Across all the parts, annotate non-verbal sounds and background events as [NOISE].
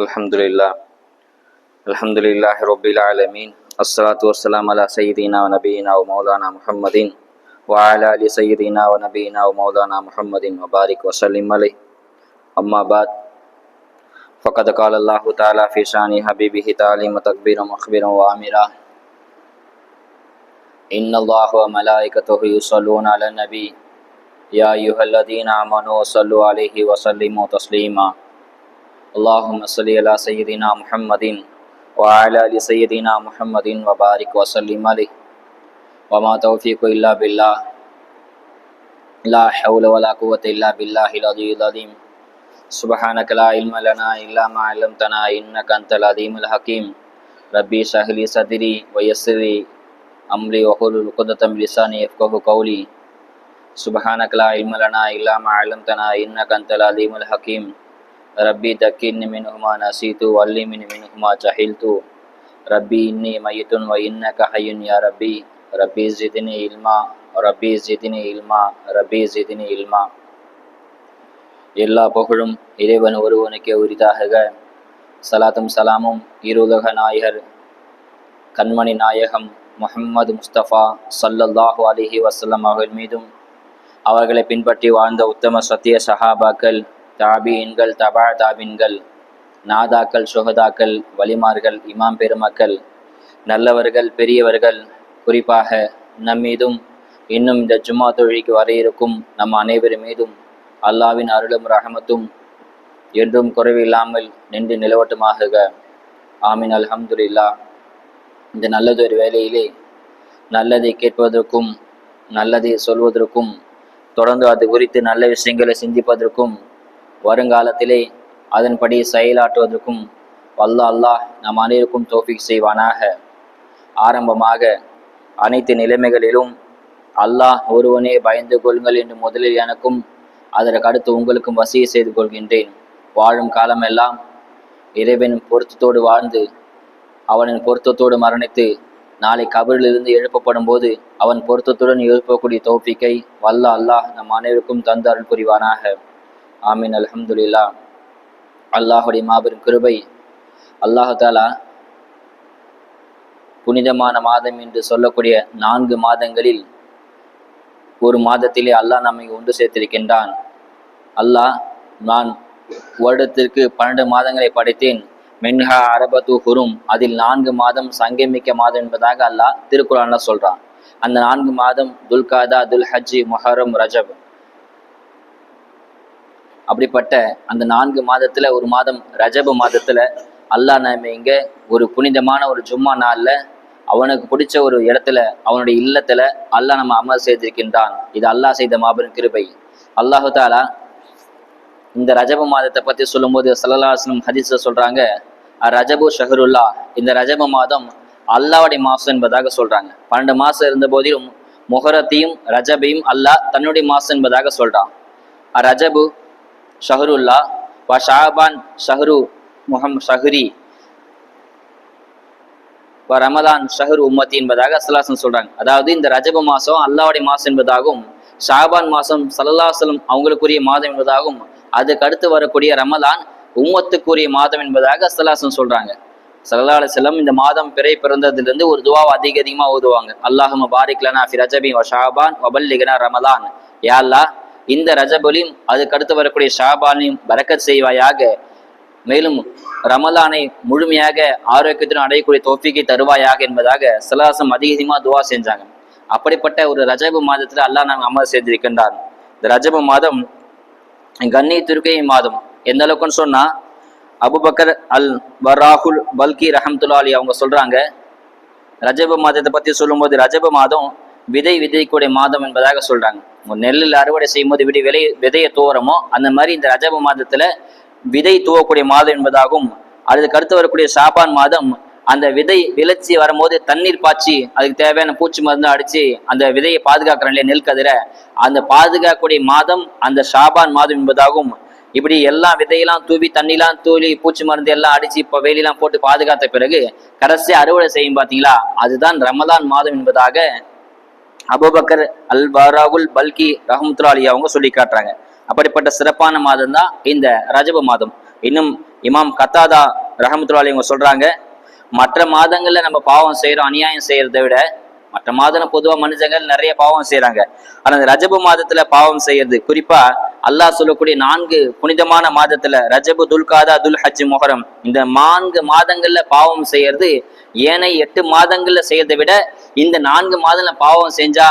الحمد لله الحمد لله رب العالمين الصلاة والسلام على سيدنا ونبينا ومولانا محمد وعلى آل سيدنا ونبينا ومولانا محمد وبارك وسلم عليه أما بعد فقد قال الله تعالى في شان حبيبه تعليم تكبيرا مخبرا وامرا إن الله وملائكته يصلون على النبي يا أيها الذين آمنوا صلوا عليه وسلموا تسليما اللهم صل على سيدنا محمد وعلى آل سيدنا محمد وبارك وسلم عليه. وما توفيق إلا بالله. لا حول ولا قوة إلا بالله العلي العظيم. سبحانك لا علم لنا إلا ما علمتنا إنك أنت العليم الحكيم. ربي اشرح لي صدري ويسر لي أمري واحلل عقدة من لساني يفقهوا قولي. سبحانك لا علم لنا إلا ما علمتنا إنك أنت العليم الحكيم. ربي ذكرني منهما نسيت وعلمني منهما جهلت ربي إني ميت وإنك حي يا ربي ربي زدني علما ரப்பி ஜிதினி இல்மா ரப்பி ஜிதினி இல்மா எல்லா புகழும் இறைவன் ஒருவனுக்கே உரிதாக சலாத்தும் சலாமும் இருலக நாயகர் கண்மணி நாயகம் முஹம்மது முஸ்தபா சல்லல்லாஹு அலிஹி வசல்லம் அவர்கள் மீதும் அவர்களை பின்பற்றி வாழ்ந்த உத்தம சத்திய சஹாபாக்கள் தாபீன்கள் தபா தாபீன்கள் நாதாக்கள் சுகதாக்கள் வலிமார்கள் இமாம் பெருமக்கள் நல்லவர்கள் பெரியவர்கள் குறிப்பாக நம்மீதும் இன்னும் இந்த ஜும்மா தொழிலுக்கு வர இருக்கும் நம் அனைவர் மீதும் அல்லாவின் அருளும் ரஹமத்தும் என்றும் குறைவில்லாமல் நின்று நிலவட்டுமாக. ஆமீன். அல்ஹம்துலில்லா. இந்த நல்லதொரு வேலையிலே நல்லதை கேட்பதற்கும் நல்லதை சொல்வதற்கும் தொடர்ந்து அது குறித்து நல்ல விஷயங்களை சிந்திப்பதற்கும் வருங்காலத்திலே அதன்படி செயலாற்றுவதற்கும் வல்ல அல்லாஹ் நம் அனைவருக்கும் தோஃபிக் செய்வானாக. ஆரம்பமாக அனைத்து நிலைமைகளிலும் அல்லாஹ் ஒருவனே பயந்து கொள்ளுங்கள் என்று முதலில் எனக்கும் அதற்கு அடுத்து உங்களுக்கும் வசிய செய்து கொள்கின்றேன். வாழும் காலமெல்லாம் இறைவன் பொருத்தத்தோடு வாழ்ந்து அவனின் பொருத்தத்தோடு மரணித்து நாளை கபரிலிருந்து எழுப்பப்படும் போது அவன் பொருத்தத்துடன் எழுப்பக்கூடிய தோப்பிக்கை வல்ல அல்லாஹ் நம் அனைவருக்கும் தந்து அருள் புரிவானாக. ஆமீன் அலமதுல்லா அல்லாஹுடைய மாபெரும் கிருபை. அல்லாஹாலா புனிதமான மாதம் என்று சொல்லக்கூடிய நான்கு மாதங்களில் ஒரு மாதத்திலே அல்லாஹ் நம்மை ஒன்று சேர்த்திருக்கின்றான். அல்லாஹ் நான் வருடத்திற்கு பன்னெண்டு மாதங்களை படைத்தேன். மென்ஹா அரபத்து ஹுரும். அதில் நான்கு மாதம் சங்கமிக்க மாதம் என்பதாக அல்லாஹ் திருக்குறான்ல சொல்றான். அந்த நான்கு மாதம் துல்காதா துல் ஹஜ்ஜி மொஹரம் ரஜப். அப்படிப்பட்ட அந்த நான்கு மாதத்துல ஒரு மாதம் ரஜப மாதத்துல அல்லாஹ் நம்ம இங்க ஒரு புனிதமான ஒரு ஜும்மா நாள்ல அவனுக்கு பிடிச்ச ஒரு இடத்துல அவனுடைய இல்லத்துல அல்லாஹ் நம்ம அமல் செய்திருக்கின்றான். இது அல்லாஹ் செய்த மாபெரும் கிருபை. அல்லாஹு தாலா இந்த ரஜப மாதத்தை பத்தி சொல்லும்போது சல்லல்லாஸ்லம் ஹதீஸ சொல்றாங்க ரஜபு ஷஹருல்லா இந்த ரஜப மாதம் அல்லாவுடைய மாசம் என்பதாக சொல்றாங்க. பன்னெண்டு மாசம் இருந்த போதிலும் முஹரத்தையும் ரஜபையும் அல்லாஹ் தன்னுடைய மாசம் என்பதாக சொல்றான். ரஜபு ஷஹருல்லா வ ஷாபான் ஷஹரு முஹம் ஷஹரி வ ரமதான் ஷஹரு உம்மத்தி என்பதாக அசலாசன் சொல்றாங்க. அதாவது இந்த ரஜப மாசம் அல்லாவுடைய மாசம் என்பதாகவும் ஷாபான் மாசம் சல்லாசலம் அவங்களுக்குரிய மாதம் என்பதாகவும் அதுக்கு அடுத்து வரக்கூடிய ரமதான் உம்மத்துக்குரிய மாதம் என்பதாக அசலாசன் சொல்றாங்க. சல்லா செல்லம் இந்த மாதம் பிறை பிறந்ததுலேருந்து ஒரு துவாவை அதிக அதிகமாக ஓதுவாங்க அல்லாஹும பாரிக்லனா ஃபி ரஜபி வ ஷாபான் வபல்லிகனா ரமலான் யா இந்த ரஜபலியும் அதுக்கு அடுத்து வரக்கூடிய ஷாபானையும் பரக்கத் செய்வாயாக. மேலும் ரமலானை முழுமையாக ஆரோக்கியத்துடன் அடையக்கூடிய தோப்பிக்கை தருவாயாக என்பதாக சிலாசம் அதிக அதிகமாக துவா செஞ்சாங்க. அப்படிப்பட்ட ஒரு ரஜபு மாதத்தில் அல்லாஹ் நாங்கள் அமல் செய்திருக்கின்றார் இந்த ரஜபு மாதம் கண்ணியத்திற்கே மாதம். எந்த அளவுக்குன்னு சொன்னா அபுபக்கர் அல் வராகுல் பல்கி ரஹம்துல்லா அலி அவங்க சொல்றாங்க ரஜப மாதத்தை பத்தி சொல்லும்போது ரஜப மாதம் விதை விதைக்கூடிய மாதம் என்பதாக சொல்றாங்க. நெல்லில் அறுவடை செய்யும் போது விதை விலை விதையை தூவுறமோ அந்த மாதிரி இந்த ரஜப மாதத்துல விதை தூவக்கூடிய மாதம் என்பதாகும். அதுக்கு அடுத்து வரக்கூடிய சாபான் மாதம் அந்த விதை விளைச்சி வரும்போது தண்ணீர் பாய்ச்சி அதுக்கு தேவையான பூச்சி மருந்து அடிச்சு அந்த விதையை பாதுகாக்கிறோம் இல்லையா நெல் கதிரை அந்த பாதுகாக்கக்கூடிய மாதம் அந்த ஷாபான் மாதம் என்பதாகும். இப்படி எல்லாம் விதையெல்லாம் தூவி தண்ணிலாம் தூவி பூச்சி மருந்து எல்லாம் அடிச்சு இப்போ வேலிலாம் போட்டு பாதுகாத்த பிறகு கடைசி அறுவடை செய்யும் பார்த்தீங்களா? அதுதான் ரமதான் மாதம் என்பதாக அபுபக்கர் அல் பராவுல் பல்கி ரஹமத்துல்லா அலி அவங்க சொல்லி காட்டுறாங்க. அப்படிப்பட்ட சிறப்பான மாதம் தான் இந்த ரஜப மாதம். இன்னும் இமாம் கத்தாதா ரஹமத்துல்லாஹி அவங்க சொல்றாங்க மற்ற மாதங்கள்ல நம்ம பாவம் செய்யறோம் அநியாயம் செய்யறதை விட மற்ற மாதம் பொதுவாக மனுஷங்கள் நிறைய பாவம் செய்யறாங்க ஆனா இந்த ரஜபு மாதத்துல பாவம் செய்யறது குறிப்பா அல்லாஹ் சொல்லக்கூடிய நான்கு புனிதமான மாதத்துல ரஜபு துல்காதா துல் ஹஜ் மொஹரம். இந்த நான்கு மாதங்கள்ல பாவம் செய்யறது ஏனைய எட்டு மாதங்கள்ல செய்யறதை விட இந்த நான்கு மாதங்கள்ல பாவம் செஞ்சா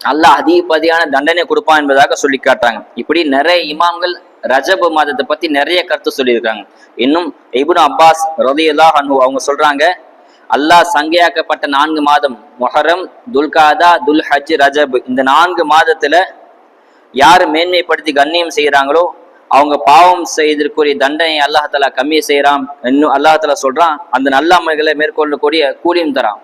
அல்லாஹ் அதிகப்பதியான தண்டனை கொடுப்பான் என்பதாக சொல்லி காட்டுறாங்க. இப்படி நிறைய இமாம்கள் ரஜபு மாதத்தை பத்தி நிறைய கருத்து சொல்லியிருக்காங்க. இன்னும் இபுன் அப்பாஸ் ரதியல்லா அனு அவங்க சொல்றாங்க அல்லாஹ் சங்கையாக்கப்பட்ட நான்கு மாதம் மொஹரம் துல்காதா துல் ஹஜ் ரஜப் இந்த நான்கு மாதத்துல யார் மேன்மைப்படுத்தி கண்ணியம் செய்கிறாங்களோ அவங்க பாவம் செய்திருக்கூடிய தண்டனை அல்லாஹாலா கம்மி செய்கிறான் இன்னும் அல்லாஹாலா சொல்றான். அந்த நல்லாமைகளை மேற்கொள்ளக்கூடிய கூலியும் தரான்.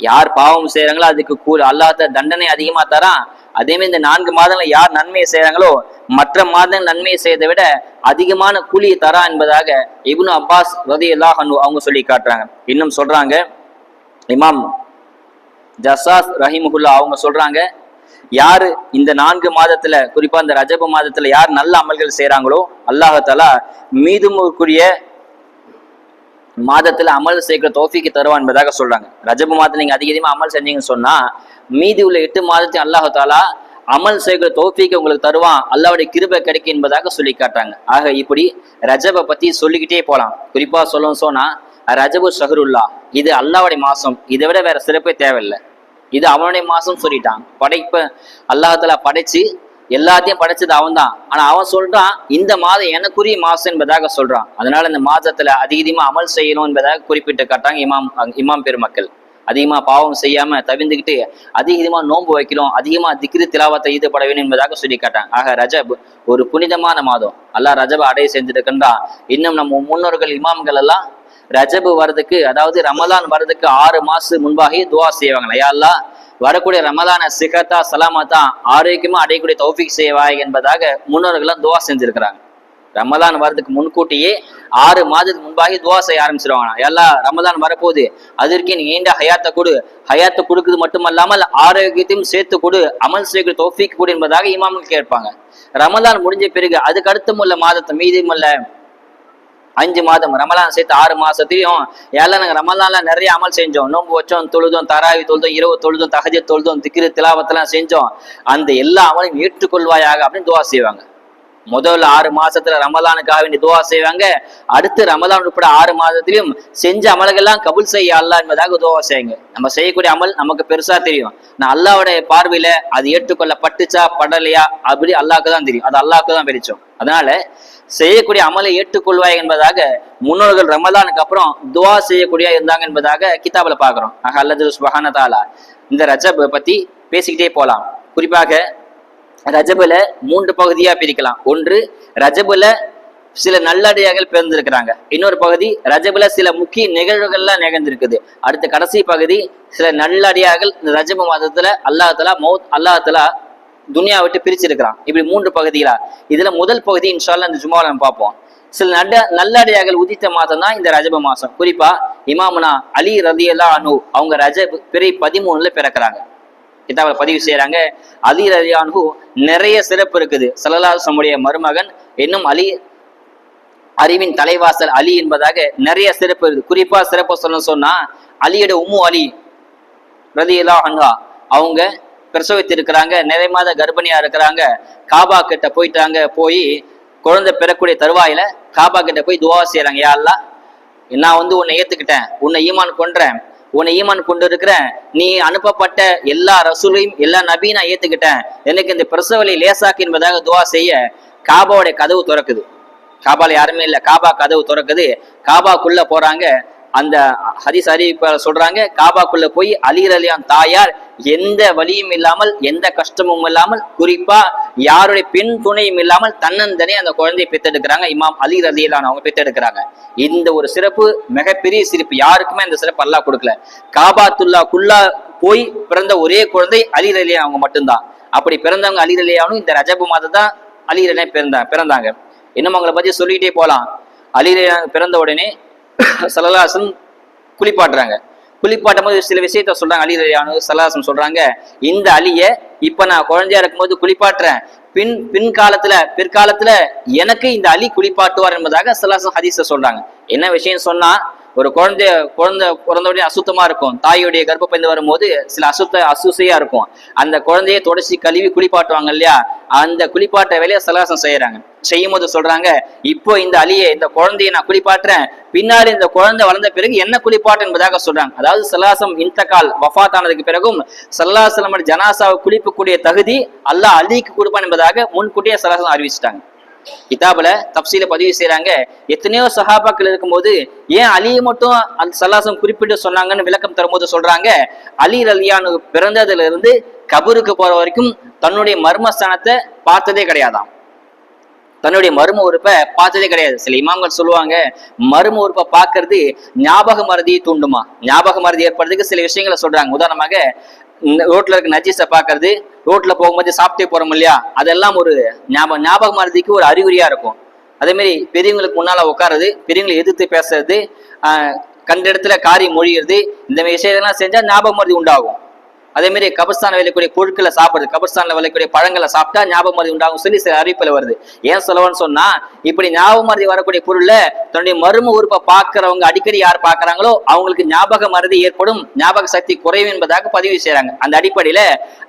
யார் பாவம் செய்கிறாங்களோ அதுக்கு கூலி அல்லாஹ் தண்டனை அதிகமாக தரான். அதே மாதிரி இந்த நான்கு மாதங்கள் யார் நன்மையை செய்கிறாங்களோ மற்ற மாதங்கள் நன்மையை செய்ததை விட அதிகமான கூலியை தரா என்பதாக இப்னு அப்பாஸ் ரதி அல்லாஹ் அவங்க சொல்லி காட்டுறாங்க. இன்னும் சொல்றாங்க இமாம் ஜசாஸ் ரஹிமுல்லா அவங்க சொல்றாங்க யாரு இந்த நான்கு மாதத்துல குறிப்பா இந்த ரஜப மாதத்துல யார் நல்ல அமல்கள் செய்யறாங்களோ அல்லாஹாலா மீதுமுக்குரிய மாதத்துல அமல் செய்கிற தோஃபிக்கு தருவான் என்பதாக சொல்றாங்க. ரஜப மாதத்துல நீங்க அதிக அதிகமா அமல் செஞ்சீங்கன்னு சொன்னா மீதி உள்ள எட்டு மாதத்தையும் அல்லாஹாலா அமல் செய்கிற தோஃபிக்கு உங்களுக்கு தருவான். அல்லாவுடைய கிருபை கிடைக்கும் என்பதாக சொல்லி காட்டுறாங்க ஆக இப்படி ரஜபை பத்தி சொல்லிக்கிட்டே போலாம். குறிப்பா சொல்லணும் சொன்னா ரஜபு ஷஹருல்லா இது அல்லாவுடைய மாசம். இதை விட வேற சிறப்பே தேவையில்லை. இது அவனுடைய மாசம் சொல்லிட்டான். படைப்ப அல்லாஹால படைச்சு எல்லாத்தையும் படைச்சது அவன் தான் ஆனா அவன் சொல்றான் இந்த மாதம் எனக்குரிய மாசம் என்பதாக சொல்றான். அதனால இந்த மாதத்துல அதிகமா அமல் செய்யணும் என்பதாக குறிப்பிட்டு காட்டாங்க இமாம் இமாம் பெருமக்கள். அதிகமா பாவம் செய்யாம தவிர்ந்துக்கிட்டு அதிகமா நோன்பு வைக்கணும் அதிகமா திக்ரு திலாவத்தை ஈடுபட வேண்டும் என்பதாக சொல்லி காட்டாங்க. ஆக ரஜப் ஒரு புனிதமான மாதம். அல்லாஹ் ரஜப அடைய செஞ்சிருக்கின்றான். இன்னும் நம்ம முன்னோர்கள் இமாம்கள் எல்லாம் ரஜபு வர்றதுக்கு அதாவது ரமலான் வர்றதுக்கு ஆறு மாசம் முன்பாகி துவா செய்வாங்களா யாரெல்லாம் வரக்கூடிய ரமலான சிகத்தா சலாமத்தா ஆரோக்கியமா அடையக்கூடிய தௌஃபிக் செய்வாய் என்பதாக முன்னோர்கள்லாம் துவா செஞ்சிருக்கிறாங்க. ரமலான் வர்றதுக்கு முன்கூட்டியே ஆறு மாதத்துக்கு முன்பாகி துவா செய்ய ஆரம்பிச்சிருவாங்க எல்லாம் ரமலான் வரப்போகுது. அதற்கு நீ நீண்ட ஹயாத்தை கொடு. ஹயாத்தை கொடுக்குறது மட்டுமல்லாமல் ஆரோக்கியத்தையும் சேர்த்து கொடு. அமல் செய்கிற தொஃபிக் கொடு என்பதாக இமாம்கள் கேட்பாங்க. ரமலான் முடிஞ்ச பிறகு அதுக்கு அடுத்தமுள்ள மாதத்தை மீதமுள்ள அஞ்சு மாதம். ரமலான் சேர்த்து ஆறு மாசத்தையும் எல்லாம் நாங்கள் ரமலான்ல நிறைய அமல் செஞ்சோம். நோன்பு வச்சோம் தொழுதோம் தராவி தொழுதோம் இரவு தொழுதோம் தகஜ தொழுதோம் திக்கிரு திலாவத்தெல்லாம் செஞ்சோம். அந்த எல்லா அமலையும் ஏற்றுக்கொள்வாயாக அப்படின்னு துவா செய்வாங்க. முதல்ல ஆறு மாசத்துல ரமலானுக்காக வேண்டி துவா செய்வாங்க. அடுத்து ரமலான் உட்பட ஆறு மாதத்திலையும் செஞ்ச அமல்கள்லாம் கபுல் செய்ய அல்லா என்பதாக துவா செய்யுங்க நம்ம செய்யக்கூடிய அமல் நமக்கு பெருசா தெரியும். நான் அல்லாவுடைய பார்வையில அது ஏற்றுக்கொள்ள பட்டுச்சா படலையா? அப்படி அல்லாக்கு தான் தெரியும். அது அல்லாக்கு தான் பிரிச்சோம் அதனால செய்யக்கூடிய அமலை ஏற்றுக்கொள்வாய் என்பதாக முன்னோர்கள் ரமதானுக்கு அப்புறம் துவா செய்யக்கூடிய இருந்தாங்க என்பதாக கிதாபில் பார்க்கிறோம். ஆக அல்லது சுபஹான தாலா. இந்த ரஜபை பத்தி பேசிக்கிட்டே போகலாம் குறிப்பாக ரஜபில் மூன்று பகுதியா பிரிக்கலாம். ஒன்று ரஜபுல சில நல்லடியார்கள் பிறந்திருக்கிறாங்க. இன்னொரு பகுதி ரஜபுல சில முக்கிய நிகழ்வுகள்லாம் நிகழ்ந்திருக்குது. அடுத்த கடைசி பகுதி சில நல்லடியார்கள் இந்த ரஜப மாதத்துல அல்லாஹலா மௌத் அல்லாஹலா துனியா விட்டு பிரிச்சிருக்கிறான். இப்படி மூன்று பகுதிகளா? இதுல முதல் பகுதி இன்ஷால்லா இந்த ஜுமாவில் நம்ம பார்ப்போம். சில நட நல்லடியார்கள் உதித்த மாதம் தான் இந்த ரஜப மாசம் குறிப்பா இமாமுனா அலி ரலியல்லா அனு அவங்க ரஜப் பிறை பதிமூணுல பிறக்கிறாங்க. கிதாபில் பதிவு செய்யறாங்க அலி ரலியானு நிறைய சிறப்பு இருக்குது. சல்லல்லாஹுடைய மருமகன் இன்னும் அலி அறிவின் தலைவாசல் அலி என்பதாக நிறைய சிறப்பு இருக்குது. குறிப்பா சிறப்பு சொல்லணும்னு சொன்னா அலியோட உம்மு அலி ரதியலா அன்ஹா அவங்க பிரசவித்திருக்கிறாங்க நிறை மாத கர்ப்பிணியா இருக்கிறாங்க காபா கிட்ட போயிட்டாங்க போய் குழந்தை பிறக்கூடிய தருவாயில காபா கிட்ட போய் துவா செய்யறாங்க யா நான் வந்து உன்னை ஏத்துக்கிட்டேன் உன்னை ஈமான் கொன்றேன் உன்னை ஈமான் கொண்டு இருக்கிறேன் நீ அனுப்பப்பட்ட எல்லா ரசூலையும் எல்லா நபியும் நான் ஏத்துக்கிட்டேன். எனக்கு இந்த பிரசவலை லேசாக்கு என்பதாக துவா செய்ய காபாவுடைய கதவு திறக்குது. காபால யாருமே இல்லை காபா கதவு திறக்குது காபாக்குள்ள போறாங்க அந்த ஹரிஸ் அறிவிப்பாளர் சொல்றாங்க காபாக்குள்ள போய் அலிர் அலியான் தாயார் எந்த வழியும் இல்லாமல் எந்த கஷ்டமும் இல்லாமல் குறிப்பா யாருடைய பெண் துணையும் இல்லாமல் தன்னந்தனே அந்த குழந்தையை பெத்தெடுக்கிறாங்க இமாம் அலி ரலியலான் அவங்க பெத்தெடுக்கிறாங்க இந்த ஒரு சிறப்பு மிகப்பெரிய சிறப்பு. யாருக்குமே அந்த சிறப்பு அல்லா கொடுக்கல. காபாத்துல்லா குல்லா போய் பிறந்த ஒரே குழந்தை அலி அலியான் அவங்க மட்டும்தான். அப்படி பிறந்தவங்க அலி ரலியானும் இந்த ரஜபு மாதம் தான் அலி ரலியான் பிறந்தா பிறந்தாங்க. இன்னும் அவங்களை பத்தி சொல்லிக்கிட்டே போலாம். அலி ரலியான் பிறந்த உடனே [LAUGHS] சலலாசன் குளிப்பாட்டுறாங்க. குளிப்பாட்டும் போது சில விஷயத்த சொல்றாங்க. அலி ரலியானு சலலாசன் சொல்றாங்க. இந்த அலிய இப்ப நான் குழந்தையா இருக்கும்போது குளிப்பாட்டுறேன். பின் பின்காலத்துல பிற்காலத்துல எனக்கு இந்த அலி குளிப்பாட்டுவார் என்பதாக சலாசம் ஹதீஸ சொல்றாங்க. என்ன விஷயம் சொன்னா ஒரு குழந்தைய குழந்தை பிறந்தவுடைய அசுத்தமா இருக்கும். தாயுடைய கர்ப்பப்பைந்து வரும்போது சில அசுத்த அசுசையா இருக்கும். அந்த குழந்தையை தொடச்சி கழுவி குளிப்பாட்டுவாங்க இல்லையா? அந்த குளிப்பாட்ட வேலையை சலாசம் செய்யறாங்க. செய்யும் போது சொல்றாங்க இப்போ இந்த அலியை இந்த குழந்தையை நான் குளிப்பாட்டுறேன். பின்னாடி இந்த குழந்தை வளர்ந்த பிறகு என்ன குளிப்பாட்டு என்பதாக சொல்றாங்க. அதாவது சல்லாசம் இன்தகால் வஃபாத் ஆனதுக்கு பிறகும் சல்லாசலம் ஜனாசாவை குளிக்கக்கூடிய தகுதி அல்லாஹ் அலிக்கு கொடுப்பான் என்பதாக முன்கூட்டியே சலாசம் அறிவிச்சிட்டாங்க. கிதாபுல தப்சீல பதிவு செய்றாங்க எத்தனையோ சஹாபாக்கள் இருக்கும்போது ஏன் அலியை மட்டும் அந்த சல்லாசம் குறிப்பிட்டு சொன்னாங்கன்னு விளக்கம் தரும்போது சொல்றாங்க அலி ரலியானு பிறந்ததுல இருந்து கபூருக்கு போற வரைக்கும் தன்னுடைய மர்மஸ்தானத்தை பார்த்ததே கிடையாதாம். தன்னுடைய மரும உறுப்பை பார்த்ததே கிடையாது. சில இமாம்கள் சொல்லுவாங்க மரும உறுப்பை பார்க்கறது ஞாபக மறதியை தூண்டுமா? ஞாபக மறதி ஏற்படுறதுக்கு சில விஷயங்களை சொல்றாங்க. உதாரணமாக இந்த ரோட்ல இருக்க நஜீஸை பார்க்கறது ரோட்ல போகும்போது சாப்பிட்டே போறோம் இல்லையா? அதெல்லாம் ஒரு ஞாபகம் ஞாபக மறதிக்கு ஒரு அறிகுறியா இருக்கும். அதே மாதிரி பெரியவங்களுக்கு முன்னால உட்காருது பெரியவங்களை எதிர்த்து பேசுறது கண்ட இடத்துல காரியம் மொழிகிறது இந்த மாதிரி விஷயத்தெல்லாம் செஞ்சா ஞாபக மருதி உண்டாகும். அதே மாதிரி கபஸ்தான விளையக்கூடிய பொருட்களை சாப்பிடுறது கபர்ஸ்தான்ல விளையக்கூடிய பழங்களை சாப்பிட்டா ஞாபகம் மருதி உண்டாகும். சொல்லி சில அறிவிப்பில் வருது. ஏன் சொல்லவன்னு சொன்னா இப்படி ஞாபக மருதி வரக்கூடிய பொருள்ல தன்னுடைய மரும உறுப்பை பார்க்கறவங்க அடிக்கடி யார் பார்க்கறாங்களோ அவங்களுக்கு ஞாபக மருதி ஏற்படும் ஞாபக சக்தி குறைவு என்பதாக பதிவு செய்யறாங்க அந்த அடிப்படையில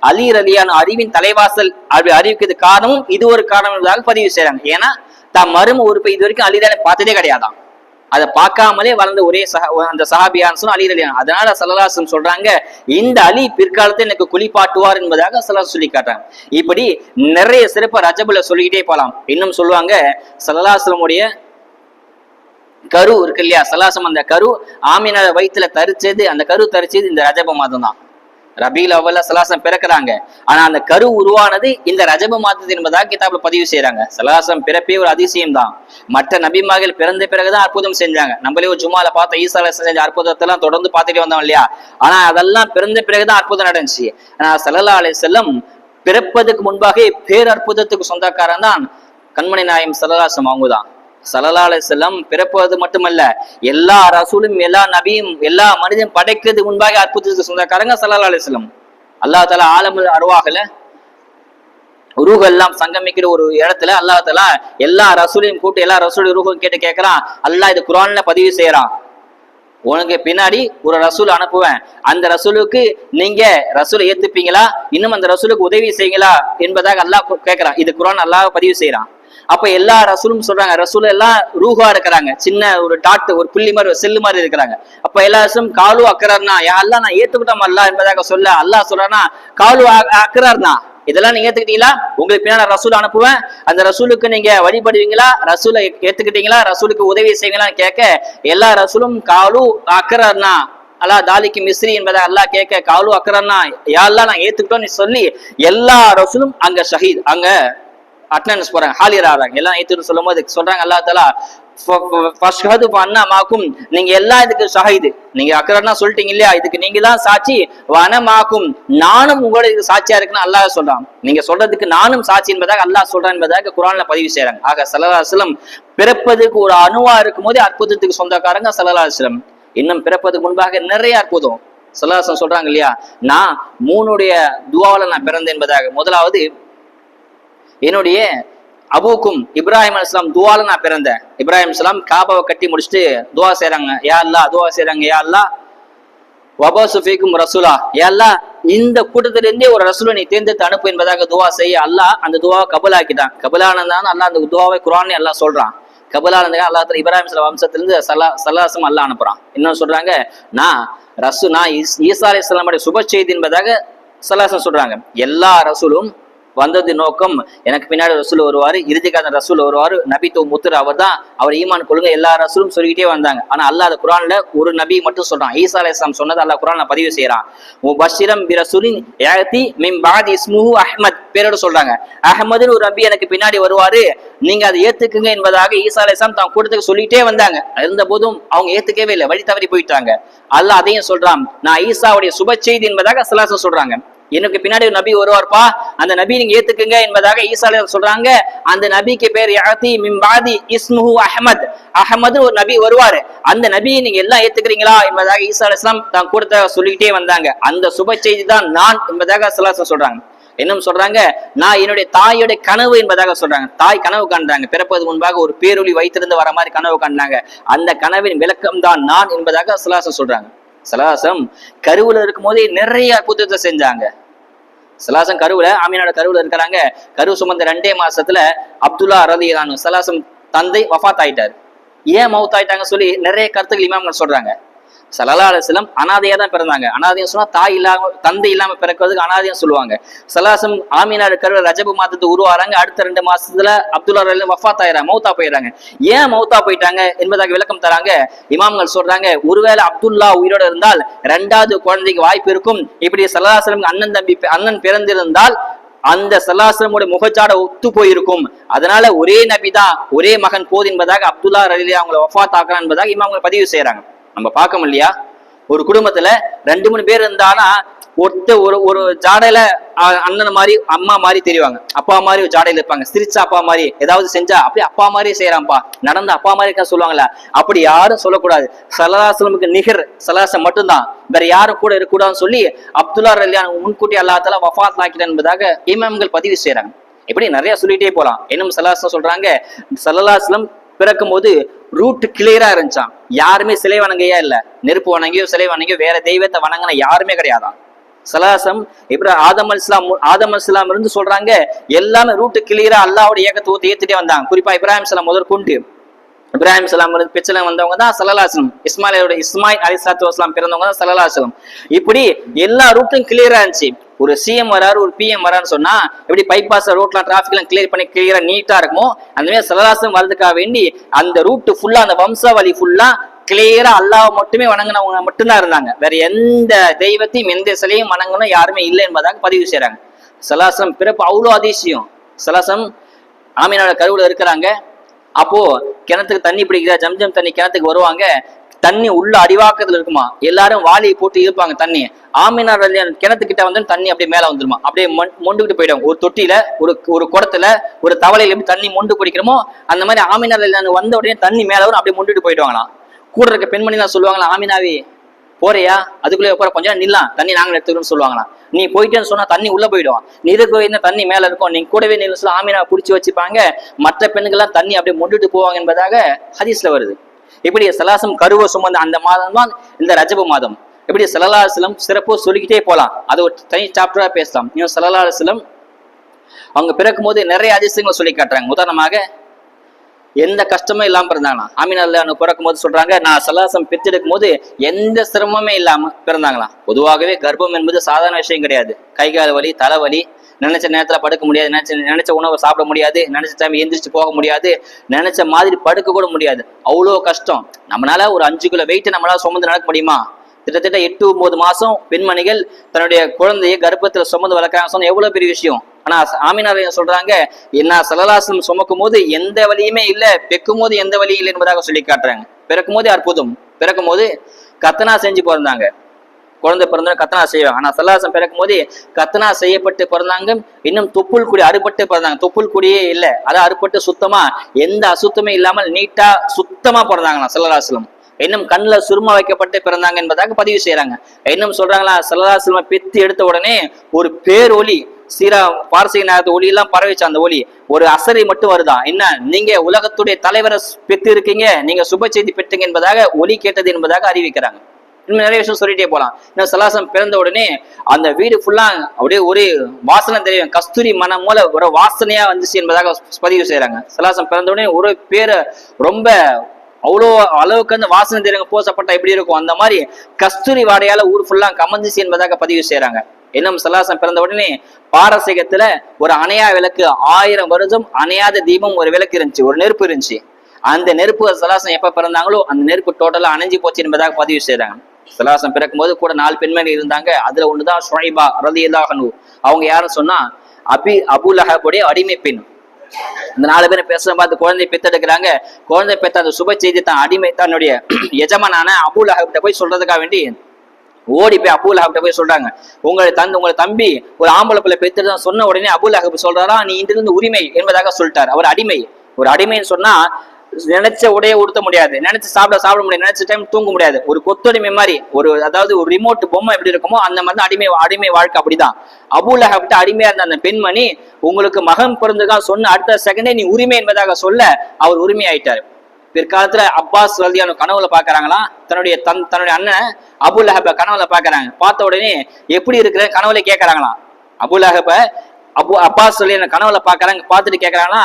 அலி ரலியான அறிவின் தலைவாசல் அப்படி அறிவிக்கிறது காரணமும் இது ஒரு காரணம் என்பதாக பதிவு செய்யறாங்க ஏன்னா தான் மர்ம உறுப்பை இது வரைக்கும் அலிதானே பார்த்ததே கிடையாதான் அதை பார்க்காமலே வளர்ந்த ஒரே சஹா அந்த சஹாபியான் சொன்னா அலி அலியான் அதனால சல்லல்லாசன் சொல்றாங்க இந்த அலி பிற்காலத்தில் எனக்கு குளிப்பாட்டுவார் என்பதாக சல்லா சொல்லி காட்டுறாங்க. இப்படி நிறைய சிறப்பு ரஜபுல சொல்லிக்கிட்டே போகலாம் இன்னும் சொல்லுவாங்க சல்லல்லாசலமுடைய கரு இருக்கு இல்லையா? சலாசம் அந்த கரு ஆமீன வயிற்றுல தரிச்சது அந்த கரு தரிச்சது இந்த ரஜப மாதம் தான் ரபீல் அவல்ல சலாசம் பிறக்கிறாங்க. ஆனா அந்த கரு உருவானது இந்த ரஜப மாதத்து என்பதாக கிதாப்ல பதிவு செய்யறாங்க சலாசம் பிறப்பே ஒரு அதிசயம் தான் மற்ற நபிமார்கள் பிறந்த பிறகுதான் அற்புதம் செஞ்சாங்க. நம்மளே ஒரு ஜுமால பார்த்த ஈசா செஞ்ச அற்புதத்தெல்லாம் தொடர்ந்து பார்த்துட்டே வந்தோம் இல்லையா? ஆனா அதெல்லாம் பிறந்த பிறகுதான் அற்புதம் நடந்துச்சு. ஆனா சல்லல்லா செல்லம் பிறப்பதற்கு முன்பாக பேரற்புதத்துக்கு சொந்தக்காரன் தான் கண்மணி நாயம் சலலாசம் அவங்க தான் சலலாலை செல்லம் பிறப்பது மட்டுமல்ல எல்லா ரசூலும் எல்லா நபியும் எல்லா மனிதன் படைக்கிறதுக்கு முன்பாக அற்புதத்துக்கு சொந்தக்காரங்க சலலாலை செல்லம் அல்லாஹ் தாலா ஆலமுல் அருவாகல ரூஹ் எல்லாம் சங்கமிக்கிற ஒரு இடத்துல அல்லாஹ் தாலா எல்லா ரசூலையும் கூட்டு எல்லா ரசூலையும் ரூஹும் கேட்டு கேட்கறான் அல்லாஹ் இது குரான்ல பதிவு செய்யறான் உனக்கு பின்னாடி ஒரு ரசூல் அனுப்புவேன். அந்த ரசூலுக்கு நீங்க ரசூலை ஏத்துப்பீங்களா? இன்னும் அந்த ரசூலுக்கு உதவி செய்யுங்களா என்பதாக அல்லாஹ் கேட்கிறான். இது குரான் அல்லாஹ் பதிவு செய்யறான் அப்ப எல்லா ரசூலும் சொல்றாங்க ரசூல் எல்லாம் ரூஹா இருக்கிறாங்க சின்ன ஒரு டாட் ஒரு புள்ளி மாதிரி ஒரு செல்லு மாதிரி இருக்கிறாங்க அப்ப எல்லா ரசூலும் காலு அக்கறார்னா யா அல்லாஹ் நான் ஏத்துக்கிட்டோம் அல்லா என்பதாக சொல்ல அல்லாஹ் சொல்றானா காலு அக்கறார்னா இதெல்லாம் நீங்க ஏத்துக்கிட்டீங்களா? உங்களுக்கு பின்னாடி ரசூல் அனுப்புவேன். அந்த ரசூலுக்கு நீங்க வழிபடுவீங்களா? ரசூலை ஏத்துக்கிட்டீங்களா? ரசூலுக்கு உதவி செய்வீங்களான்னு கேட்க எல்லா ரசூலும் காலு அக்கறார்னா அல்லா தாலிக்கு மிஸ்ரி என்பதை அல்லாஹ் கேட்க காலு அக்கறான்னா யாரெல்லாம் நான் ஏத்துக்கிட்டோம்னு சொல்லி எல்லா ரசூலும் அங்க ஷஹீத் அங்க அட்டனன்ஸ் போறாங்க ஹாலியர் ஆகிறாங்க. எல்லாம் ஏத்துன்னு சொல்லும் போது சொல்றாங்க அல்லா தலா ஃபஷ்ஹது அண்ணா மாக்கும். நீங்க எல்லா இதுக்கு ஷஹீது நீங்க அக்கறன்னா சொல்லிட்டீங்க இல்லையா? இதுக்கு நீங்க தான் சாட்சி. வனமாக்கும் நானும் உங்களோட சாட்சியா இருக்குன்னு அல்லாஹ் சொல்றான். நீங்க சொல்றதுக்கு நானும் சாட்சி என்பதாக அல்லாஹ் சொல்றான் என்பதாக குரான்ல பதிவு செய்யறாங்க ஆக சல்லல்லாஹு பிறப்பதுக்கு ஒரு அணுவா இருக்கும் போதே அற்புதத்துக்கு சொந்தக்காரங்க சல்லல்லாஹு இன்னும் பிறப்பதுக்கு முன்பாக நிறைய அற்புதம். சல்லாஹம் சொல்றாங்க இல்லையா? நான் மூணுடைய துவாவில நான் பிறந்தேன் என்பதாக. முதலாவது என்னுடைய அபூக்கும் இப்ராஹிம் அலுவலாம் துவால நான் பிறந்தேன் இப்ராஹிம் அலிஸ்லாம் காபாவை கட்டி முடிச்சுட்டு துவா செய்றாங்க. யா அல்லா துவா செய்றாங்க. யா அல்லா வபா சுஃபிக்கும் ரசூலா. யா அல்லா இந்த கூட்டத்திலிருந்தே ஒரு ரசூலை நீ தேர்ந்தெடுத்து அனுப்பு என்பதாக துவா செய்ய அல்லா அந்த துவாவை கபலாக்கிட்டான். கபலானந்தான் அல்லாஹ் அந்த துவாவை குரான் எல்லாம் சொல்றான். கபலானந்தான் அல்லாஹ் தஆலா இப்ராஹிம் சல வம்சத்திலிருந்து சலா சல்லாசம் அல்லாஹ் அனுப்புறான். என்ன சொல்றாங்க நான் ரசு நான் ஈசா அலி இஸ்லாமுடைய சுப செய்தி என்பதாக சல்லாசம் சொல்றாங்க. எல்லா ரசூலும் வந்தது நோக்கம். எனக்கு பின்னாடி ரசூல் வருவாரு இறுதிக்காத ரசூல் வருவாரு தூ முத்துர் அவர் தான் அவர் ஈமான் கொள்ளுங்க எல்லா ரசூலும் சொல்லிக்கிட்டே வந்தாங்க. ஆனா அல்லாஹ் அந்த குரான்ல ஒரு நபி மட்டும் சொல்றான். ஈசா அலைஹிஸ்ஸலாம் சொன்னது அல்லாஹ் குரான்ல பதிவு செய்யறான் முபஷிரம் பஷிரம் ரசூலின் பாதி இஸ்முஹு அஹ்மத் பேரோட சொல்றாங்க. அஹமதுன்னு ஒரு நபி எனக்கு பின்னாடி வருவாரு. நீங்க அதை ஏத்துக்குங்க என்பதாக ஈசா அலைஹிஸ்ஸலாம் தான் கூட்டத்துக்கு சொல்லிட்டே வந்தாங்க. இருந்த போதும் அவங்க ஏத்துக்கவே இல்லை வழி தவறி போயிட்டாங்க. அல்லாஹ் அதையும் சொல்றான் நான் ஈசாவுடைய சுப செய்தி என்பதாக சலாசம் சொல்றாங்க. எனக்கு பின்னாடி ஒரு நபி வருவார்ப்பா? அந்த நபி நீங்க ஏத்துக்குங்க என்பதாக ஈசா சொல்றாங்க. அந்த நபிக்கு பேர் யாத்தி மிம்பாதி இஸ்முஹு அஹமத். அஹமது ஒரு நபி வருவாரு. அந்த நபியை நீங்க எல்லாம் ஏத்துக்கிறீங்களா என்பதாக ஈசா அலிஸ்லாம் தான் கூடத்த சொல்லிக்கிட்டே வந்தாங்க. அந்த சுப செய்தி தான் நான் என்பதாக சலாசம் சொல்றாங்க. இன்னும் சொல்றாங்க? நான் என்னுடைய தாயுடைய கனவு என்பதாக சொல்றாங்க. தாய் கனவு காண்றாங்க. பிறப்பது முன்பாக ஒரு பேரொளி வைத்திருந்து வர மாதிரி கனவு காண்றாங்க. அந்த கனவின் விளக்கம் தான் நான் என்பதாக சிலாசம் சொல்றாங்க. சலாசம் கருவுல இருக்கும் போதே நிறைய அற்புதத்தை செஞ்சாங்க. சலாசம் கருவுல ஆமீனோட கருவுல இருக்கிறாங்க. கரு சுமந்த ரெண்டே மாசத்துல அப்துல்லா ரலியலானு சலாசம் தந்தை வஃபாத் ஆயிட்டார். ஏன் மவுத் ஆயிட்டாங்க சொல்லி நிறைய கருத்துக்கள் இமாம்கள் சொல்றாங்க. சலலா அலிஸ்லம் அனாதையா தான் பிறந்தாங்க. அனாதையம் சொன்னா தாய் இல்லாம தந்தை இல்லாம பிறக்கிறதுக்கு அனாதையம் சொல்லுவாங்க. சலாசம் ஆமீனா இருக்கிற ரஜபு மாதத்து உருவாறாங்க. அடுத்த ரெண்டு மாசத்துல அப்துல்லா ரலி வஃபாத் ஆயிராங்க மௌத்தா போயிடுறாங்க. ஏன் மௌத்தா போயிட்டாங்க என்பதாக விளக்கம் தராங்க. இமாம்கள் சொல்றாங்க ஒருவேளை அப்துல்லா உயிரோட இருந்தால் ரெண்டாவது குழந்தைக்கு வாய்ப்பு இருக்கும். இப்படி சலாசலம் அண்ணன் தம்பி அண்ணன் பிறந்திருந்தால் அந்த சல்லாசலமுடைய முகச்சாட ஒத்து போயிருக்கும். அதனால ஒரே நபி தான் ஒரே மகன் போது என்பதாக அப்துல்லா ரலி அவங்களை வஃபாத் ஆக்கலாம் என்பதாக இமாம்கள் பதிவு செய்யறாங்க நம்ம பார்க்க இல்லையா? ஒரு குடும்பத்துல ரெண்டு மூணு பேர் இருந்தானா ஒருத்த ஒரு ஒரு ஜாடையில அண்ணன் மாதிரி அம்மா மாதிரி தெரிவாங்க. அப்பா மாதிரி ஒரு ஜாடையில இருப்பாங்க. சிரிச்ச அப்பா மாதிரி ஏதாவது செஞ்சா அப்படியே அப்பா மாதிரி செய்யறான்ப்பா நடந்த அப்பா மாதிரி இருக்கா சொல்லுவாங்களா அப்படி யாரும் சொல்லக்கூடாது. சலாசலமுக்கு நிகர் சலாசம் மட்டும்தான். வேற யாரும் கூட இருக்கக்கூடாதுன்னு சொல்லி அப்துல்லா ரலியான் முன்கூட்டி அல்லாத்தால வஃபாத் ஆக்கிட்டான் என்பதாக இமாம்கள் பதிவு செய்யறாங்க இப்படி நிறைய சொல்லிட்டே போலாம். இன்னும் சலாசம் சொல்றாங்க சல்லல்லாஸ்லம் பிறக்கும் போது ரூட் கிளியரா இருந்துச்சாம். யாருமே சிலை வணங்கையா இல்ல. நெருப்பு வணங்கியோ சிலை வணங்கியோ வேற தெய்வத்தை வணங்கின யாருமே கிடையாதாம். சலாசம் இப்ப ஆதம் அல் இஸ்லாம் ஆதம் இஸ்லாம் இருந்து சொல்றாங்க எல்லாமே ரூட்டு கிளியரா அல்லாவோட ஏகத்துவத்தை ஏத்துட்டே வந்தாங்க. குறிப்பா இப்ராஹிம் சலாம் முதல் கொண்டு இப்ராஹிம் சலாம் பிச்சல வந்தவங்க தான் சலலாசலம் இஸ்மாயிலோட இஸ்மாயில் அலி வஸ்லாம் பிறந்தவங்க தான் சலலாசலம் இப்படி எல்லா ரூட்டும் கிளியரா இருந்துச்சு. ஒரு சிஎம் வராரு ஒரு பிஎம் வரான்னு சொன்னா எப்படி பைபாஸ் ரோட்லாம் டிராஃபிக் எல்லாம் கிளியர் பண்ணி கிளியரா நீட்டா இருக்குமோ அந்த மாதிரி சலலாசலம் வர்றதுக்காக வேண்டி அந்த ரூட் ஃபுல்லா அந்த வம்சாவளி ஃபுல்லா கிளியரா அல்லாஹ் மட்டுமே வணங்கினவங்க மட்டும்தான் இருந்தாங்க. வேற எந்த தெய்வத்தையும் எந்த சிலையும் வணங்கணும் யாருமே இல்லை என்பதாக பதிவு செய்யறாங்க சலாசம் பிறப்பு அவ்வளோ அதிசயம். சலாசம் ஆமீனோட கருவில் இருக்கிறாங்க. அப்போ கிணத்துக்கு தண்ணி பிடிக்கிறா ஜம்ஜம் தண்ணி கிணத்துக்கு வருவாங்க. தண்ணி உள்ள அடிவாக்கத்துல இருக்குமா? எல்லாரும் வாளியை போட்டு இழுப்பாங்க தண்ணி. ஆமினார் கிணத்துக்கிட்ட வந்து தண்ணி அப்படியே மேல வந்துருமா? அப்படியே மொண்டுகிட்டு போயிடும். ஒரு தொட்டியில ஒரு ஒரு குடத்துல ஒரு தவளையில எப்படி தண்ணி மொண்டு குடிக்கிறோமோ அந்த மாதிரி ஆமினார் வந்த உடனே தண்ணி மேல வரும் அப்படியே மொண்டுட்டு போயிடுவாங்களாம். கூட இருக்க பெண்மணிலாம் சொல்லுவாங்களா ஆமினாவே போறியா? அதுக்குள்ளே போற கொஞ்சம் நில்லாம் தண்ணி நாங்க எடுத்துக்கிறோம்னு சொல்லுவாங்களாம். நீ போயிட்டேன்னு சொன்னா தண்ணி உள்ள போயிடும். நீ இருக்க இந்த தண்ணி மேல இருக்கும்? நீ கூடவே நின்று சொல்ல ஆமினா பிடிச்சி வச்சுப்பாங்க. மற்ற பெண்கள்லாம் தண்ணி அப்படியே மொண்டுட்டு போவாங்க என்பதாக ஹதீஸ்ல வருது. இப்படி சலாசம் கருவ சுமந்த அந்த மாதம் தான் இந்த ரஜபு மாதம். இப்படி சலலாசலம் சிறப்பு சொல்லிக்கிட்டே போகலாம் அது ஒரு தனி சாப்டரா பேசலாம். இன்னும் சலலாசலம் அவங்க பிறக்கும் போது நிறைய அதிசயங்களை சொல்லி காட்டுறாங்க. உதாரணமாக எந்த கஷ்டமும் இல்லாம பிறந்தாங்களாம். ஆமீனல்ல பிறக்கும் போது சொல்றாங்க நான் சலாசம் பெற்றெடுக்கும் போது எந்த சிரமமே இல்லாமல் பிறந்தாங்களாம். பொதுவாகவே கர்ப்பம் என்பது சாதாரண விஷயம் கிடையாது. கை கால் வலி தலைவலி நினைச்ச நேரத்துல படுக்க முடியாது. நினைச்ச நினைச்ச உணவை சாப்பிட முடியாது. நினைச்ச டைம் எந்திரிச்சு போக முடியாது. நினைச்ச மாதிரி படுக்க கூட முடியாது. அவ்வளோ கஷ்டம். நம்மளால ஒரு அஞ்சு கிலோ வெயிட்டை நம்மளால சுமந்து நடக்க முடியுமா? கிட்டத்தட்ட எட்டு ஒன்பது மாசம் பெண்மணிகள் தன்னுடைய குழந்தையை கர்ப்பத்துல சுமந்து வளர்க்குறாங்க. சொன்னா எவ்வளவு பெரிய விஷயம்? ஆனா ஆமீனாலயம் சொல்றாங்க? என்ன சலலாசனம் சுமக்கும் போது எந்த வழியுமே இல்ல. பெக்கும் போது எந்த வழியும் இல்லை என்பதாக சொல்லி காட்டுறாங்க. பிறக்கும் போதே அற்புதம். பிறக்கும் போது கத்தனா செஞ்சு பிறந்தாங்க. குழந்தை பிறந்தோம் கத்தனா செய்வாங்க. ஆனா சல்லாசம் பிறக்கும் போது கத்தனா செய்யப்பட்டு பிறந்தாங்க. இன்னும் தொப்புள் குடி அறுபட்டு பிறந்தாங்க. தொப்புள் குடியே இல்லை. அதான் அறுபட்டு சுத்தமா எந்த அசுத்தமே இல்லாமல் நீட்டா சுத்தமா பிறந்தாங்களாம் சல்லலாசலம் இன்னும் கண்ணுல சுருமா வைக்கப்பட்டு பிறந்தாங்க என்பதாக பதிவு செய்யறாங்க இன்னும் சொல்றாங்களா? சல்லலாசலம் பித்து எடுத்த உடனே ஒரு பேரொலி சீரா பாரசீக நேரத்து ஒளி எல்லாம் பரவிச்சு அந்த ஒளி. ஒரு அசரை மட்டும் வருதா? என்ன? நீங்க உலகத்துடைய தலைவரை பெற்று இருக்கீங்க நீங்க சுப செய்தி பெற்றீங்க என்பதாக ஒலி கேட்டது என்பதாக அறிவிக்கிறாங்க. இன்னும் நிறைய விஷயம் சொல்லிட்டே போலாம். இன்னும் சலாசம் பிறந்த உடனே அந்த வீடு ஃபுல்லா அப்படியே ஒரு வாசனை தெரியும். கஸ்தூரி மனம் மூல ஒரு வாசனையா வந்துச்சு என்பதாக பதிவு செய்யறாங்க சலாசம் பிறந்த உடனே ஒரு பேரை ரொம்ப அவ்வளோ அளவுக்கு அந்த வாசனை தெரியுங்க பூசப்பட்டா எப்படி இருக்கும்? அந்த மாதிரி கஸ்தூரி வாடையால ஊர் ஃபுல்லா கமந்துச்சு என்பதாக பதிவு செய்யறாங்க இன்னும் சலாசம் பிறந்த உடனே பாரசீகத்துல ஒரு அணையா விளக்கு ஆயிரம் வருஷம் அணையாத தீபம் ஒரு விளக்கு இருந்துச்சு. ஒரு நெருப்பு இருந்துச்சு. அந்த நெருப்பு சலாசம் எப்ப பிறந்தாங்களோ அந்த நெருப்பு டோட்டலா அணைஞ்சு போச்சு என்பதாக பதிவு செய்யறாங்க சலாசம் பிறக்கும்போது கூட நாலு பெண்மணி இருந்தாங்க. அதுல ஒண்ணுதான் ஷுவைபா ரதி அவங்க யாருன்னு சொன்னா அபி அபுலஹபுடைய அடிமை பெண். இந்த நாலு பேரும் பேசுற பார்த்து குழந்தை பெத்தெடுக்கிறாங்க. குழந்தை பெத்த அந்த சுப செய்தி தான் அடிமை தன்னுடைய எஜமானான அபுல் அஹப்ட போய் சொல்றதுக்காக வேண்டி ஓடி போய் அபுல் அஹப்ட போய் சொல்றாங்க. உங்களை தந்து உங்களை தம்பி ஒரு ஆம்பளை பிள்ளை பெத்துட்டு சொன்ன உடனே அபுல் அஹப் சொல்றாரா? நீ இன்றிலிருந்து உரிமை என்பதாக சொல்லிட்டார். அவர் அடிமை. ஒரு அடிமைன்னு சொன்னா நினைச்ச உடைய உடுத்த முடியாது. நினைச்சு சாப்பிட சாப்பிட முடியாது. நினைச்ச டைம் தூங்க முடியாது. ஒரு கொத்தடிமை மாதிரி ஒரு அதாவது ஒரு ரிமோட் பொம்மை எப்படி இருக்குமோ அந்த மாதிரி தான் அடிமை அடிமை வாழ்க்கை அப்படிதான். அபுலஹப்ட அடிமையா இருந்த அந்த பெண்மணி உங்களுக்கு மகன் பிறந்ததா சொன்ன அடுத்த செகண்டே நீ உரிமை என்பதாக சொல்ல அவர் உரிமை ஆயிட்டாரு பிற்காலத்துல அப்பாஸ் ரல்தியான கனவுல பாக்குறாங்களாம் தன்னுடைய தன் தன்னுடைய அண்ணன் அபுல் அபுலஹப கனவுல பாக்குறாங்க. பார்த்த உடனே எப்படி இருக்கிற கனவுல அபுல் அபுலஹப அபு அப்பாஸ் ரலியான கனவுல பாக்குறாங்க பார்த்துட்டு கேட்கறாங்கன்னா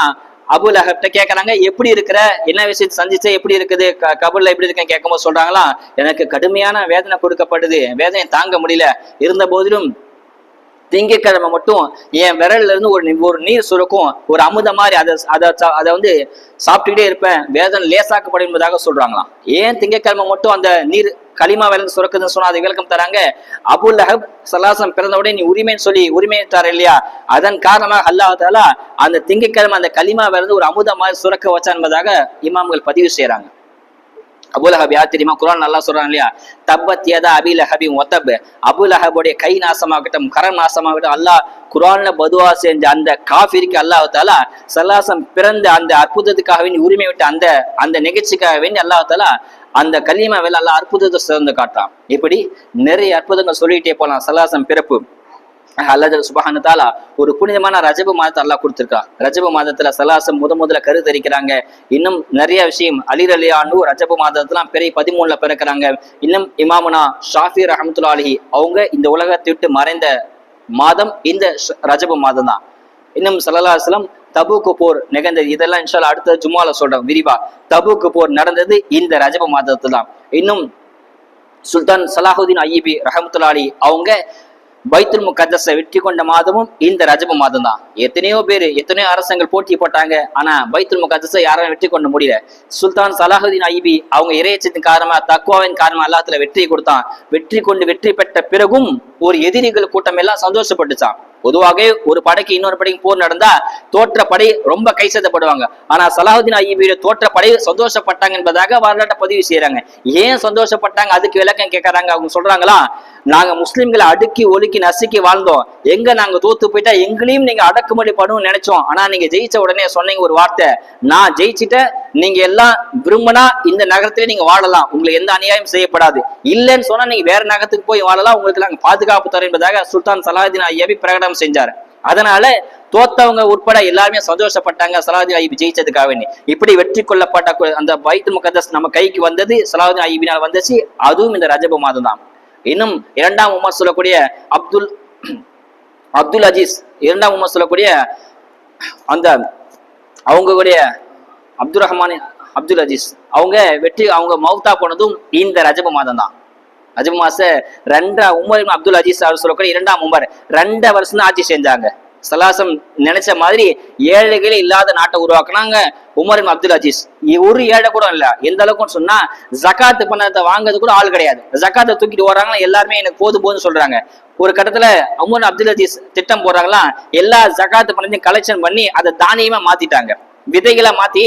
அபு லஹப்ட கேட்கறாங்க எப்படி இருக்கிற? என்ன விஷயத்தை சந்திச்சு எப்படி இருக்குது? க- கபர்ல எப்படி இருக்கேன் கேட்கும்போது சொல்றாங்களா எனக்கு கடுமையான வேதனை கொடுக்கப்படுது. வேதனை தாங்க முடியல. இருந்த போதிலும் திங்கட்கிழமை மட்டும் என் விரல்ல இருந்து ஒரு ஒரு நீர் சுரக்கும் ஒரு அமுத மாதிரி அதை அதை அதை வந்து சாப்பிட்டுக்கிட்டே இருப்பேன். வேதனை லேசாக்கப்படும் என்பதாக சொல்றாங்களாம். ஏன் திங்கக்கிழமை மட்டும் அந்த நீர் களிமா விலந்து சுரக்குதுன்னு சொன்னா அது விளக்கம் தராங்க. அபுல் லஹப் சலாசம் பிறந்தவுடன் நீ உரிமைன்னு சொல்லி உரிமையிட்டார் தர இல்லையா? அதன் காரணமாக அல்லாஹ் தாலா அந்த திங்கட்கிழமை அந்த களிமா விலந்து ஒரு அமுதமாக சுரக்க வச்சான் என்பதாக இமாம்கள் பதிவு செய்யறாங்க அபுலஹப் யார் தெரியுமா? குரான் நல்லா சொல்றாங்க இல்லையா? தப்பத் யதா அபில ஒத்தப் அபுலஹபுடைய கை நாசமாகட்டும் கரம் நாசமாகட்டும் அல்லாஹ் குரான்ல பதுவா செஞ்ச அந்த காஃபிருக்கு அல்லாஹத்தால சல்லாசம் பிறந்த அந்த அற்புதத்துக்காக வேண்டி உரிமை விட்ட அந்த அந்த நிகழ்ச்சிக்காக வேண்டி அல்லாஹ் தாலா அந்த கலிமாவில் அல்லாஹ் அற்புதத்தை சிறந்து காட்டான். இப்படி நிறைய அற்புதங்கள் சொல்லிட்டே போலாம். சல்லாசம் பிறப்பு. அல்லது சுபஹானு தாலா ஒரு புனிதமான ரஜப மாதத்தை அல்லாஹ் கொடுத்திருக்கா. ரஜப மாதத்துல சலாசம் முத முதல்ல கருத்தரிக்கிறாங்க இன்னும் நிறைய விஷயம் அலிர் அலியானு ரஜப மாதத்துலாம் பெரிய பதிமூணுல பிறக்கிறாங்க. இன்னும் இமாமுனா ஷாஃபி ரஹமத்துல்லா அலி அவங்க இந்த உலகத்தை விட்டு மறைந்த மாதம் இந்த ரஜப மாதம் தான் இன்னும் சல்லல்லாஹுலம் தபூக்கு போர் நிகழ்ந்தது. இதெல்லாம் இன்ஷால்லா அடுத்த ஜும்மால சொல்றோம். விரிவா. தபூக்கு போர் நடந்தது இந்த ரஜப மாதத்துல தான் இன்னும் சுல்தான் சலாஹுதீன் ஐயபி ரஹமத்துல்லா அலி அவங்க பைத்துல் முகத்தஸை வெற்றி கொண்ட மாதமும் இந்த ரஜப மாதம் தான் எத்தனையோ பேர் எத்தனையோ அரசங்கள் போட்டி போட்டாங்க. ஆனா பைத்துல் முகத்தஸை யாரும் வெற்றி கொண்டு முடியல. சுல்தான் சலாஹுதீன் ஐபி அவங்க இறையச்சத்தின் காரணமா தக்குவாவின் காரணமா அல்லாத்துல வெற்றி கொடுத்தான். வெற்றி கொண்டு வெற்றி பெற்ற பிறகும் ஒரு எதிரிகள் கூட்டம் எல்லாம் சந்தோஷப்பட்டுச்சான் பொதுவாக ஒரு படைக்கு இன்னொரு படைக்கு போர் நடந்தா தோற்ற படை ரொம்ப கைசத்தப்படுவாங்க ஆனா சலாஹுதீன் ஐபியோட தோற்ற படை சந்தோஷப்பட்டாங்க என்பதாக வரலாற்றை பதிவு செய்யறாங்க ஏன் சந்தோஷப்பட்டாங்க? அதுக்கு விளக்கம் கேட்கறாங்க. அவங்க சொல்றாங்களா நாங்க முஸ்லிம்களை அடுக்கி ஒலுக்கி நசுக்கி வாழ்ந்தோம். எங்க நாங்க தோத்து போயிட்டா எங்களையும் நீங்க அடக்குமடி பண்ணுவோம்னு நினைச்சோம். ஆனா நீங்க ஜெயிச்ச உடனே சொன்னீங்க ஒரு வார்த்தை நான் ஜெயிச்சுட்டேன் நீங்க எல்லாம் விரும்பினா இந்த நகரத்துல நீங்க வாழலாம். உங்களுக்கு எந்த அநியாயம் செய்யப்படாது. இல்லைன்னு சொன்னா நீங்க வேற நகரத்துக்கு போய் வாழலாம். உங்களுக்கு நாங்க பாதுகாப்பு தரோம் என்பதாக சுல்தான் சலாஹுதீன் ஐயாபி பிரகடனம் செஞ்சாரு. அதனால தோத்தவங்க உட்பட எல்லாருமே சந்தோஷப்பட்டாங்க சலாஹுதீன் ஐபி ஜெயிச்சதுக்காக இப்படி வெற்றி கொள்ளப்பட்ட அந்த வைத்து முகதஸ் நம்ம கைக்கு வந்தது சலாஹுதீன் ஐபினால் வந்துச்சு. அதுவும் இந்த ரஜப மாதம் தான். இன்னும் இரண்டாம் உமர் சொல்லக்கூடிய அப்துல் அப்துல் அஜீஸ் இரண்டாம் உமர் சொல்லக்கூடிய அந்த அவங்களுடைய அப்துல் ரஹ்மான் அப்துல் அஜீஸ். அவங்க வெற்றி அவங்க மௌத்தா போனதும் இந்த ரஜப மாதம் தான் ரஜப மாச ரெண்டா உமர் அப்துல் அஜீஸ் அவர் சொல்லக்கூடிய இரண்டாம் உமர். ரெண்டை வருஷம் தான் ஆட்சி செஞ்சாங்க. சலாசம் நினைச்ச மாதிரி ஏழைகளே இல்லாத நாட்டை உருவாக்குனாங்க உமர் அப்துல் அஜீஸ். ஒரு ஏழை கூட இல்ல. எந்த அளவுக்குன்னு சொன்னா ஜகாத்து பணத்தை வாங்குறது கூட ஆள் கிடையாது. ஜகாத்தை தூக்கிட்டு வர்றாங்களா எல்லாருமே எனக்கு போதும் போதுன்னு சொல்றாங்க. ஒரு கட்டத்துல உமர் அப்துல் அஜீஸ் திட்டம் போடுறாங்களா எல்லா ஜகாத்து பணத்தையும் கலெக்ஷன் பண்ணி அதை தானியமா மாத்திட்டாங்க. விதைகளை மாத்தி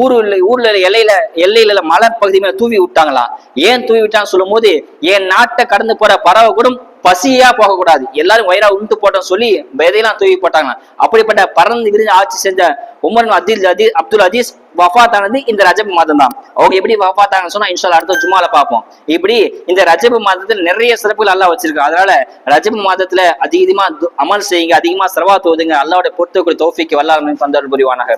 ஊருல ஊர்ல எல்லையில எல்லையில மலை பகுதி மேல தூவி விட்டாங்களாம் ஏன் தூவி விட்டாங்க சொல்லும் போது என் நாட்டை கடந்து போற பறவை கூட பசியா போகக்கூடாது. எல்லாரும் வயிறா உண்டு போட்டோம் சொல்லி விதையெல்லாம் தூவி போட்டாங்களாம் அப்படிப்பட்ட பறந்து விரிஞ்சு ஆட்சி செஞ்ச உமர் அதில் அதி அப்துல் அதீஸ் வஃபாத் ஆனது இந்த ரஜப் மாதம் தான் அவங்க எப்படி வஃபாத் ஆனாங்கன்னு சொன்னா இன்ஷால்லா அடுத்த ஜுமால பார்ப்போம். இப்படி இந்த ரஜப் மாதத்துல நிறைய சிறப்புகள் அல்லா வச்சிருக்காங்க அதனால ரஜப் மாதத்துல அதிகமா அமல் செய்யுங்க அதிகமா சிரவா தோதுங்க அல்லாவோட பொறுத்தக்கூடிய தோஃபிக்கு வல்லாமல் தந்தல் புரிவானாக.